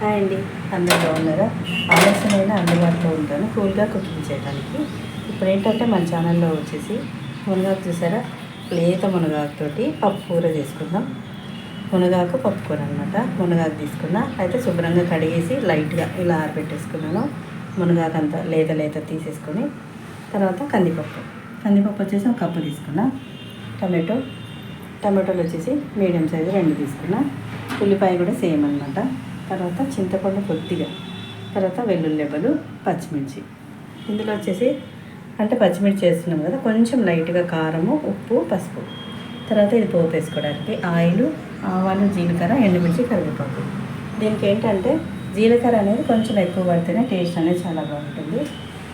Hi అండి. అందరూ బాగున్నారా? ఆలస్యమైన అందుబాటులో ఉంటాను. కూల్గా కుకింగ్ చేయడానికి. ఇప్పుడు ఏంటంటే మన ఛానల్లో వచ్చేసి మునగాకు చూసారా? లేత మునగాకుతోటి పప్పు కూర చేసుకుందాం. మునగాకు పప్పు కూర అనమాట మునగాకు తీసుకున్నా అయితే శుభ్రంగా కడిగేసి లైట్గా ఇలా ఆరబెట్టేసుకున్నాను. మునగాకు అంతా లేత లేత తీసేసుకొని తర్వాత కందిపప్పు. కందిపప్పు వచ్చేసి ఒక కప్పు తీసుకున్నా. టమాటో. టమాటోలు వచ్చేసి మీడియం సైజు రెండు తీసుకున్నా. ఉల్లిపాయ కూడా సేమ్ అనమాట తర్వాత చింతపండు కొద్దిగా తర్వాత వెల్లుల్లిబ్బలు పచ్చిమిర్చి. ఇందులో వచ్చేసి అంటే పచ్చిమిర్చి వేస్తున్నాం కదా కొంచెం లైట్గా కారము ఉప్పు పసుపు. తర్వాత ఇది పోపు వేసుకోవడానికి ఆయిల్ ఆవాలు జీలకర్ర ఎండుమిర్చి కరివేపాకు. దీనికి ఏంటంటే జీలకర్ర అనేది కొంచెం ఎక్కువ పడితేనే టేస్ట్ అనేది చాలా బాగుంటుంది.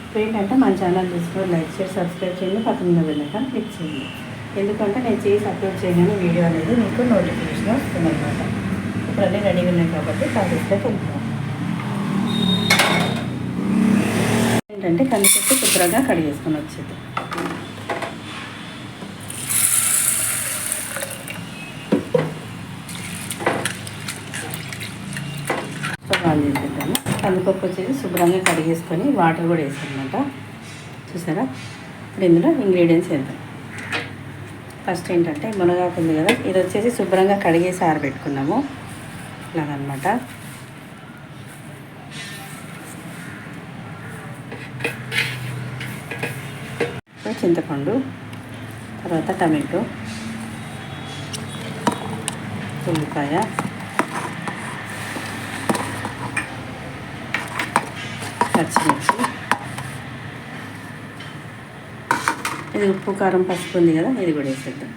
ఇప్పుడు ఏంటంటే మన ఛానల్ తీసుకొని లైక్ చేసి సబ్స్క్రైబ్ చేయండి పక్కన వెళ్ళకం క్లిక్ చేయండి. ఎందుకంటే నేను చేసి అప్లోడ్ చేయగానే వీడియో అనేది మీకు నోటిఫికేషన్ వస్తుంది అనమాట ఇప్పుడు అన్నీ రెడీగా ఉన్నాయి కాబట్టి ప్రాసెస్లోకి వెళ్తాం ఏంటంటే కందిపప్పు శుభ్రంగా కడిగేసుకొని వచ్చేది ఆన్ చేసేద్దాము కందిపప్పు వచ్చేసి శుభ్రంగా కడిగేసుకొని వాటర్ కూడా వేసానమాట చూసారా? ఇప్పుడు ఇందులో ఇంగ్రీడియంట్స్ వేద్దాం. ఫస్ట్ ఏంటంటే మునగాకు ఉంది కదా ఇది వచ్చేసి శుభ్రంగా కడిగేసి ఆరబెట్టుకున్నాము. ఇట్లాగనమాట చింతపండు తర్వాత టమాటో ఉల్లిపాయ పచ్చిమిర్చి. ఇది ఉప్పు కారం పసుపు ఉంది కదా ఇది కూడా వేసేద్దాం.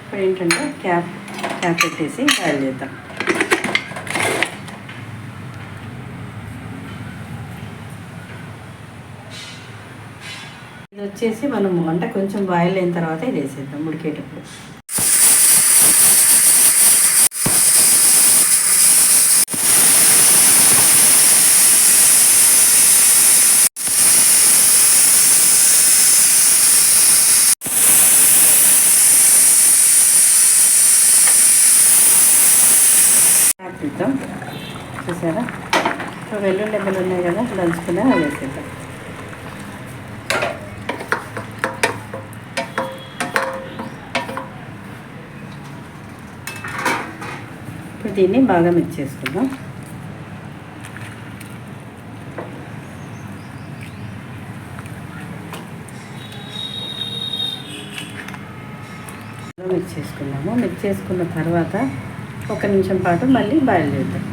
ఇప్పుడు ఏంటంటే క్యాప్ క్యాప్ పెట్టేసి బాయిల్ చేద్దాం. ఇది వచ్చేసి మనము వంట కొంచెం బాయిల్ అయిన తర్వాత ఇది వేసేద్దాం ఉడికేటప్పుడు. వేసేద్దాం చూసారా? సో వెల్లుల్లి డబ్బులు ఉన్నాయి కదా దంచుకునే వేసేద్దాం. ఇప్పుడు దీన్ని బాగా మిక్స్ చేసుకుందాం. మిక్స్ చేసుకున్నాము. మిక్స్ చేసుకున్న తర్వాత ఒక నిమిషం పాటు మళ్ళీ బాయిల్ చేద్దాం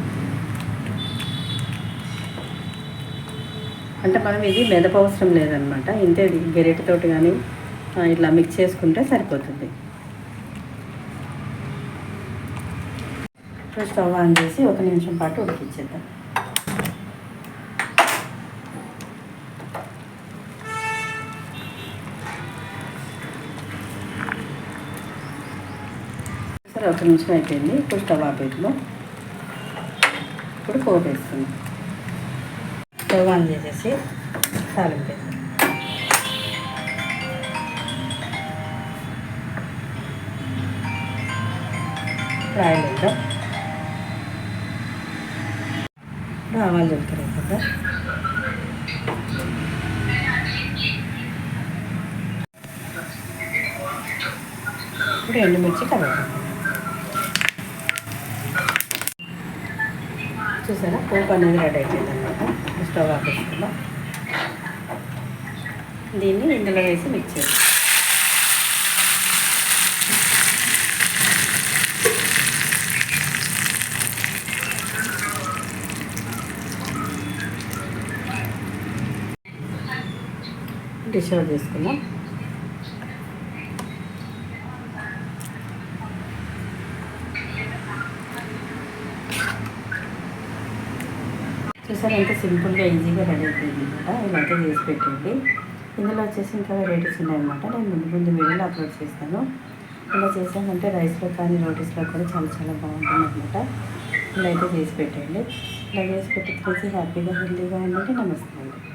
అంటే మనం ఇది మెదపు అవసరం లేదనమాట. ఇంతే గెరెటితోటి కానీ ఇట్లా మిక్స్ చేసుకుంటే సరిపోతుంది. ఇప్పుడు స్టవ్ ఆన్ చేసి ఒక నిమిషం పాటు ఉడికిచ్చేద్దాం. సరే ఒక నిమిషం అయిపోయింది. ఇప్పుడు స్టవ్ ఆపేద్దాం. ఇప్పుడు పోపు వేస్తున్నాం స్టవ్ ఆన్ చేసేసి తాలింపు వేద్దాం. ఇప్పుడు ఆయిల్ వేద్దాం ఇప్పుడు ఆవాలు జీలకర్ర వేద్దాం ఇప్పుడు ఎండుమిర్చి కరివేపాకు చూసారా? పోపు అనేది రెడీ అయిపోయింది అనమాట స్టవ్ ఆపేసుకుందాం. దీన్ని ఇందులో వేసి మిక్స్ చేస్తాం డిష్ అవుట్ చేసుకుందాం. చూసారా ఎంత సింపుల్గా ఈజీగా రెడీ అయిపోయింది అనమాట ఇలాంటి చేసి పెట్టండి. ఇందులో వచ్చేసి ఇంకా వెరైటీస్ ఉన్నాయన్నమాట. నేను ముందు ముందు వీడియోలో అప్లోడ్ చేస్తాను. ఇలా చేసామంటే రైస్లో కానీ రోటీస్లో కూడా చాలా చాలా బాగుంటుంది అనమాట ఇలా అయితే చేసి పెట్టండి. ఇలా చేసి పెట్టి హ్యాపీగా హెల్తీగా ఉండండి. నమస్తే అండి.